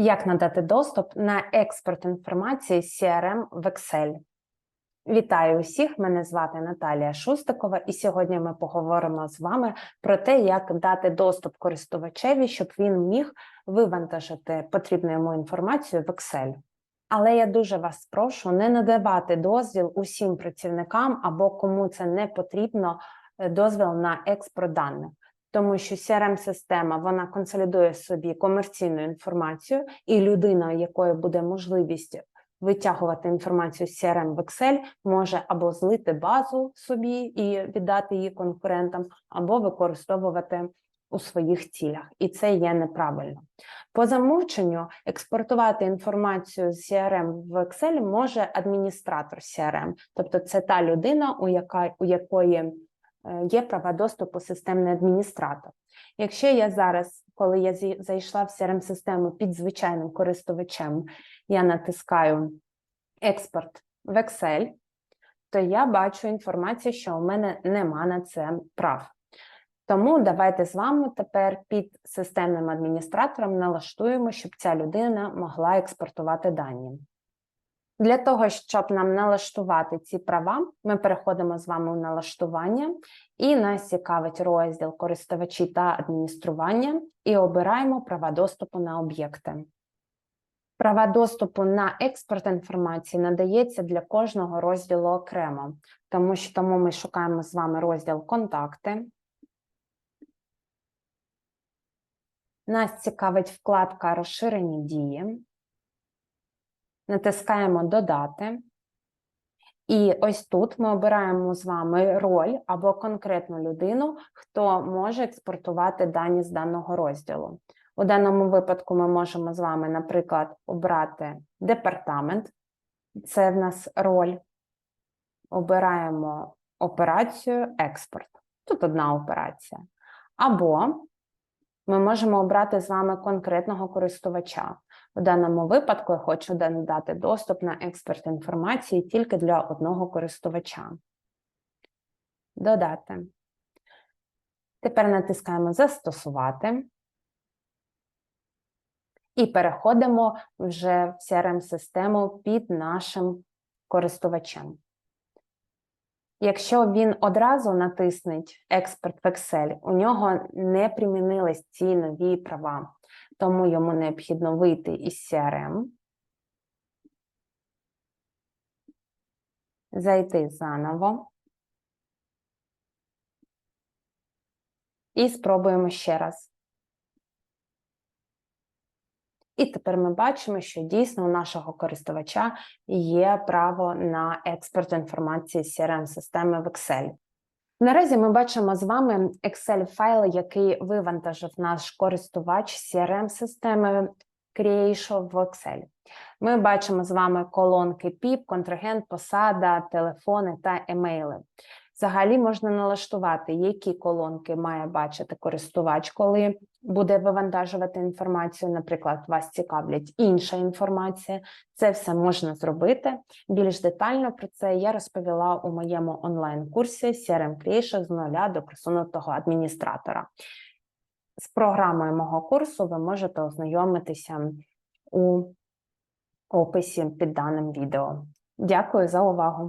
Як надати доступ на експорт інформації CRM в Excel? Вітаю усіх! Мене звати Наталія Шустикова, і сьогодні ми поговоримо з вами про те, як дати доступ користувачеві, щоб він міг вивантажити потрібну йому інформацію в Excel. Але я дуже вас прошу не надавати дозвіл усім працівникам або кому це не потрібно, е, дозвіл на експорт даних тому що CRM-система вона консолідує собі комерційну інформацію, і людина, якої буде можливість витягувати інформацію з CRM в Excel, може або злити базу собі і віддати її конкурентам, або використовувати у своїх цілях, і це є неправильно. По замовченню експортувати інформацію з CRM в Excel може адміністратор CRM, тобто це та людина, у яка у якої є права доступу системний адміністратор. Якщо я зараз, коли я зайшла в crm систему під звичайним користувачем, я натискаю експорт в Excel, то я бачу інформацію, що у мене нема на це прав. Тому давайте з вами тепер під системним адміністратором налаштуємо, щоб ця людина могла експортувати дані. Для того, щоб нам налаштувати ці права, ми переходимо з вами у налаштування, і нас цікавить розділ користувачі та адміністрування, і обираємо права доступу на об'єкти. Права доступу на експорт інформації надається для кожного розділу окремо, тому що тому ми шукаємо з вами розділ Контакти. Нас цікавить вкладка Розширені дії натискаємо Додати. І ось тут ми обираємо з вами роль або конкретну людину, хто може експортувати дані з даного розділу. У даному випадку ми можемо з вами, наприклад, обрати департамент, це в нас роль. Обираємо операцію експорт. Тут одна операція. Або ми можемо обрати з вами конкретного користувача. У даному випадку я хочу дати доступ на експорт інформації тільки для одного користувача. Додати. Тепер натискаємо Застосувати. І переходимо вже в CRM-систему під нашим користувачем. Якщо він одразу натиснеть експорт в Excel, у нього не примінились ці нові права, тому йому необхідно вийти із CRM, зайти заново і спробуємо ще раз. І тепер ми бачимо, що дійсно у нашого користувача є право на експорт інформації з crm системи в Excel. Наразі ми бачимо з вами Excel-файл, який вивантажив наш користувач crm системи Creation в Excel. Ми бачимо з вами колонки PIP, контрагент, посада, телефони та емейли. Взагалі можна налаштувати, які колонки має бачити користувач, коли буде вивантажувати інформацію. Наприклад, вас цікавлять інша інформація. Це все можна зробити. Більш детально про це я розповіла у моєму онлайн-курсі CRM Creation з нуля до просунутого адміністратора. З програмою мого курсу ви можете ознайомитися у описі під даним відео. Дякую за увагу!